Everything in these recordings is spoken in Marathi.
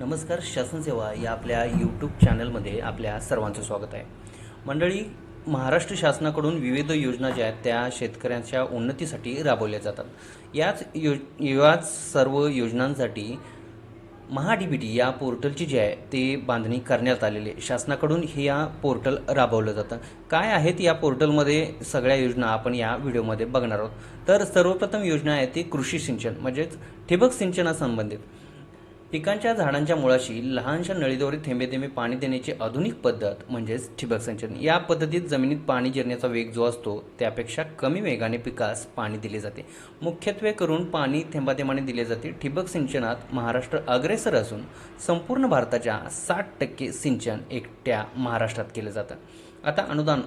नमस्कार शासन सेवा या आपल्या यूट्यूब चॅनलमध्ये आपल्या सर्वांचं स्वागत आहे. मंडळी महाराष्ट्र शासनाकडून विविध योजना ज्या आहेत त्या शेतकऱ्यांच्या उन्नतीसाठी राबवल्या जातात. याच यो याच सर्व योजनांसाठी महा डी बी टी या पोर्टलची जी आहे ते बांधणी करण्यात आलेली आहे. शासनाकडून हे या पोर्टल राबवलं जातं. काय आहेत या पोर्टलमध्ये सगळ्या योजना आपण या व्हिडिओमध्ये बघणार आहोत. तर सर्वप्रथम योजना आहे ती कृषी सिंचन म्हणजेच ठिबक सिंचनासंबंधित. पिकांच्या झाडांच्या मुळाशी लहानशा नळीद्वारे थेंबे थेंबे पाणी देण्याची आधुनिक पद्धत म्हणजेच ठिबक सिंचन. या पद्धतीत जमिनीत पाणी जिरण्याचा वेग जो असतो त्यापेक्षा कमी वेगाने पिकास पाणी दिले जाते. मुख्यत्वे करून पाणी थेंबाथेंबाने दिले जाते. ठिबक सिंचनात महाराष्ट्र अग्रेसर असून संपूर्ण भारताच्या साठ टक्के सिंचन एकट्या महाराष्ट्रात केलं जातं. आता अनुदान.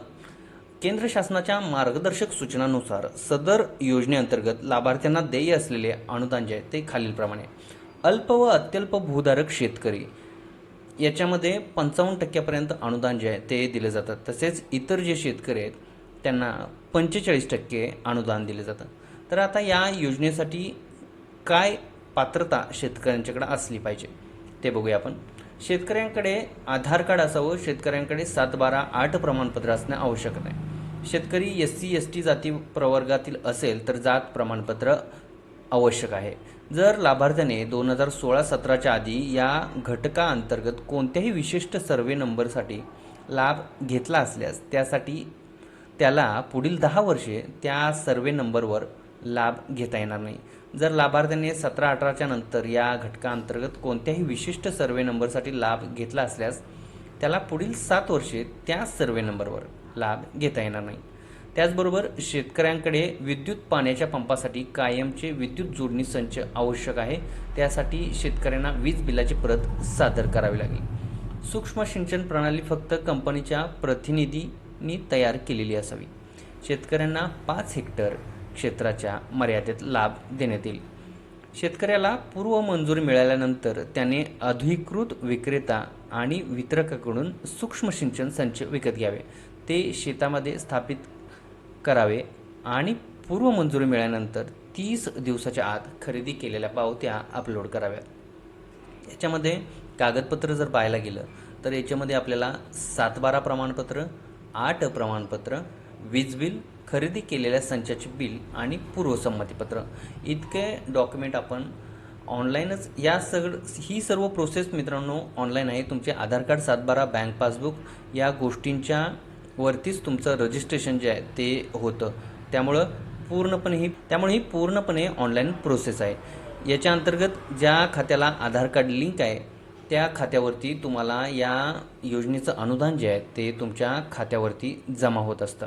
केंद्र शासनाच्या मार्गदर्शक सूचनानुसार सदर योजनेअंतर्गत लाभार्थ्यांना देय असलेले अनुदान जे आहे ते खालीलप्रमाणे. अल्प व अत्यल्प भूधारक शेतकरी. याच्यामध्ये पंचावन्न टक्क्यापर्यंत अनुदान जे आहे ते दिले जातात. तसेच इतर जे शेतकरी आहेत त्यांना पंचेचाळीस टक्के अनुदान दिले जातं. तर आता या योजनेसाठी काय पात्रता शेतकऱ्यांच्याकडे असली पाहिजे ते बघूया आपण. शेतकऱ्यांकडे आधार कार्ड असावं शेतकऱ्यांकडे सात बारा आठ प्रमाणपत्र असणे आवश्यक आहे शेतकरी एस सी एस टी जाती प्रवर्गातील असेल तर जात प्रमाणपत्र आवश्यक आहे. जर लाभार्थ्याने दोन हजार सोळा सतराच्या आधी या घटकाअंतर्गत कोणत्याही विशिष्ट सर्वे नंबरसाठी लाभ घेतला असल्यास त्यासाठी त्याला पुढील दहा वर्षे त्या सर्वे नंबरवर लाभ घेता येणार नाही. जर लाभार्थ्याने सतरा अठराच्या नंतर या घटकाअंतर्गत कोणत्याही विशिष्ट सर्वे नंबरसाठी लाभ घेतला असल्यास त्याला पुढील सात वर्षे त्या सर्वे नंबरवर लाभ घेता येणार नाही. त्याचबरोबर शेतकऱ्यांकडे विद्युत पाण्याच्या पंपासाठी कायमचे विद्युत जोडणी संच आवश्यक आहे. त्यासाठी शेतकऱ्यांना वीज बिलाची प्रत सादर करावी लागेल. सूक्ष्म सिंचन प्रणाली फक्त कंपनीच्या प्रतिनिधींनी तयार केलेली असावी. शेतकऱ्यांना पाच हेक्टर क्षेत्राच्या मर्यादेत लाभ देण्यात येईल. शेतकऱ्याला पूर्व मंजूर मिळाल्यानंतर त्याने अधिकृत विक्रेता आणि वितरकाकडून सूक्ष्म सिंचन संच विकत घ्यावे. ते शेतामध्ये स्थापित करावे आणि पूर्व मंजुरी मिळाल्यानंतर तीस दिवसाच्या आत खरेदी केलेल्या पावत्या अपलोड कराव्यात. याच्यामध्ये कागदपत्र जर पाहायला गेलं तर याच्यामध्ये आपल्याला सातबारा प्रमाणपत्र आठ प्रमाणपत्र वीज बिल खरेदी केलेल्या संचाचे बिल आणि पूर्वसंमतीपत्र. इतके डॉक्युमेंट आपण ऑनलाईनच या सगळं ही सर्व प्रोसेस मित्रांनो ऑनलाईन आहे. तुमचे आधार कार्ड सातबारा बँक पासबुक या गोष्टींच्या वरतीच तुमचं रजिस्ट्रेशन जे आहे ते होतं. त्यामुळं पूर्णपणे ही त्यामुळे ही पूर्णपणे ऑनलाईन प्रोसेस आहे. याच्या अंतर्गत ज्या खात्याला आधार कार्ड लिंक आहे त्या खात्यावरती तुम्हाला या योजनेचं अनुदान जे आहे ते तुमच्या खात्यावरती जमा होत असतं.